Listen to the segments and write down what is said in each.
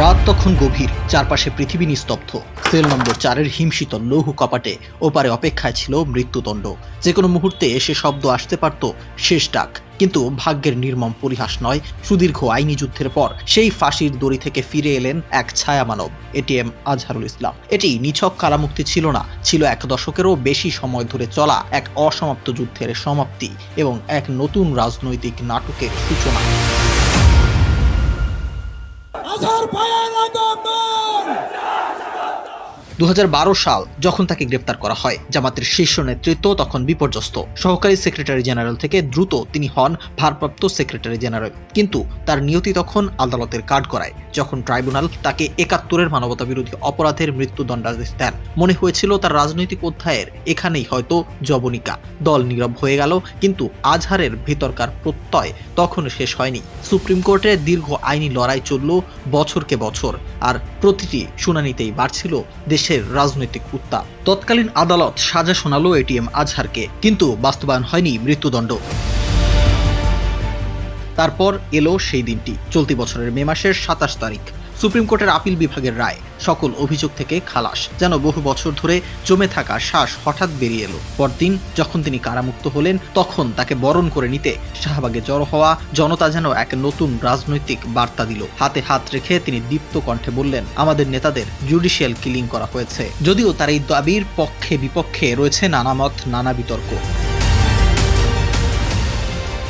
রাত তখন গভীর, চারপাশে পৃথিবী নিস্তব্ধ। সেল নম্বর চারের হিমশীতল লৌহ কপাটে ওপারে অপেক্ষায় ছিল মৃত্যুদণ্ড। যে কোনো মুহূর্তে এসে শব্দ আসতে পারত শেষ ডাক। কিন্তু ভাগ্যের নির্মম পরিহাস নয়, সুদীর্ঘ আইনি যুদ্ধের পর সেই ফাঁসির দড়ি থেকে ফিরে এলেন এক ছায়া মানব এটিএম আজহারুল ইসলাম। এটি নিছক কারামুক্তি ছিল না, ছিল এক দশকেরও বেশি সময় ধরে চলা এক অসমাপ্ত যুদ্ধের সমাপ্তি এবং এক নতুন রাজনৈতিক নাটকের সূচনা। আজহার পায়ের আগমন দু হাজার বারো সাল যখন তাকে গ্রেপ্তার করা হয়, জামাতের শীর্ষ নেতৃত্ব তখন বিপর্যস্ত। সহকারী সেক্রেটারি জেনারেল থেকে দ্রুত তিনি হন ভারপ্রাপ্ত সেক্রেটারি জেনারেল। কিন্তু তার নিয়তি তখন আদালতের কাঠ করায় যখন ট্রাইব্যুনাল তাকে একাত্তরের মানবতা বিরোধী অপরাধের মৃত্যুদণ্ডাদেশ দেন। মনে হয়েছিল তার রাজনৈতিক অধ্যায়ের এখানেই হয়তো জবনিকা দল নীরব হয়ে গেল, কিন্তু আজহারের ভেতরকার প্রত্যয় তখন শেষ হয়নি। সুপ্রিম কোর্টে দীর্ঘ আইনি লড়াই চলল বছরকে বছর, আর প্রতিটি শুনানিতেই বাড়ছিল দেশের রাজনৈতিক উত্তাপ। তৎকালীন আদালত সাজা শোনালো এটিএম আজহারকে, কিন্তু বাস্তবায়ন হয়নি মৃত্যুদণ্ড। তারপর এলো সেই দিনটি, চলতি বছরের মে মাসের সাতাশ তারিখ। সুপ্রিম কোর্টের আপিল বিভাগের রায়। সকল অভিযোগ থেকে খালাস। যেন বহু বছর ধরে জমে থাকা শ্বাস হঠাৎ বেরিয়ে এলো। পরদিন যখন তিনি কারামুক্ত হলেন, তখন তাকে বরণ করে নিতে শাহবাগে জড়ো হওয়া জনতা যেন এক নতুন রাজনৈতিক বার্তা দিল। হাতে হাত রেখে তিনি দীপ্ত কণ্ঠে বললেন, আমাদের নেতাদের জুডিশিয়াল কিলিং করা হয়েছে। যদিও তার এই দাবির পক্ষে বিপক্ষে রয়েছে নানা মত, নানা বিতর্ক।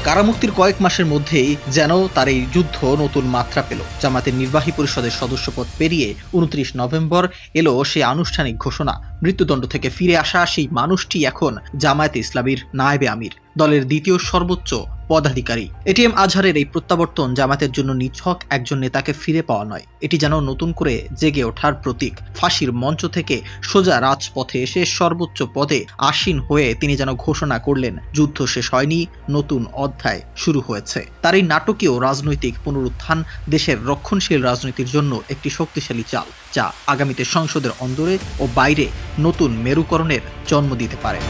কারামুক্তির কয়েক মাসের মধ্যেই যেন তার এই যুদ্ধ নতুন মাত্রা পেল। জামাতের নির্বাহী পরিষদের সদস্যপদ পেরিয়ে উনত্রিশ নভেম্বর এলো সেই আনুষ্ঠানিক ঘোষণা। মৃত্যুদণ্ড থেকে ফিরে আসা সেই মানুষটি এখন জামায়াতে ইসলামীর নায়েবে আমির। দলের দ্বিতীয় সর্বোচ্চ পদাধিকারী। এটিএম আজহারের এই প্রত্যাবর্তন জামাতের জন্য নিছক একজন নেতাকে ফিরে পাওয়া নয়। এটি যেন নতুন করে জেগে ওঠার প্রতীক। ফাঁসির মঞ্চ থেকে সোজা রাজপথে এসে সর্বোচ্চ পদে আসীন হয়ে তিনি যেন ঘোষণা করলেন, যুদ্ধ শেষ হয়নি, নতুন অধ্যায় শুরু হয়েছে। তার এই নাটকীয় রাজনৈতিক পুনরুত্থান দেশের রক্ষণশীল রাজনীতির জন্য একটি শক্তিশালী চাল, যা আগামীতে সংসদের অন্দরে ও বাইরে নতুন মেরুকরণের জন্ম দিতে পারে।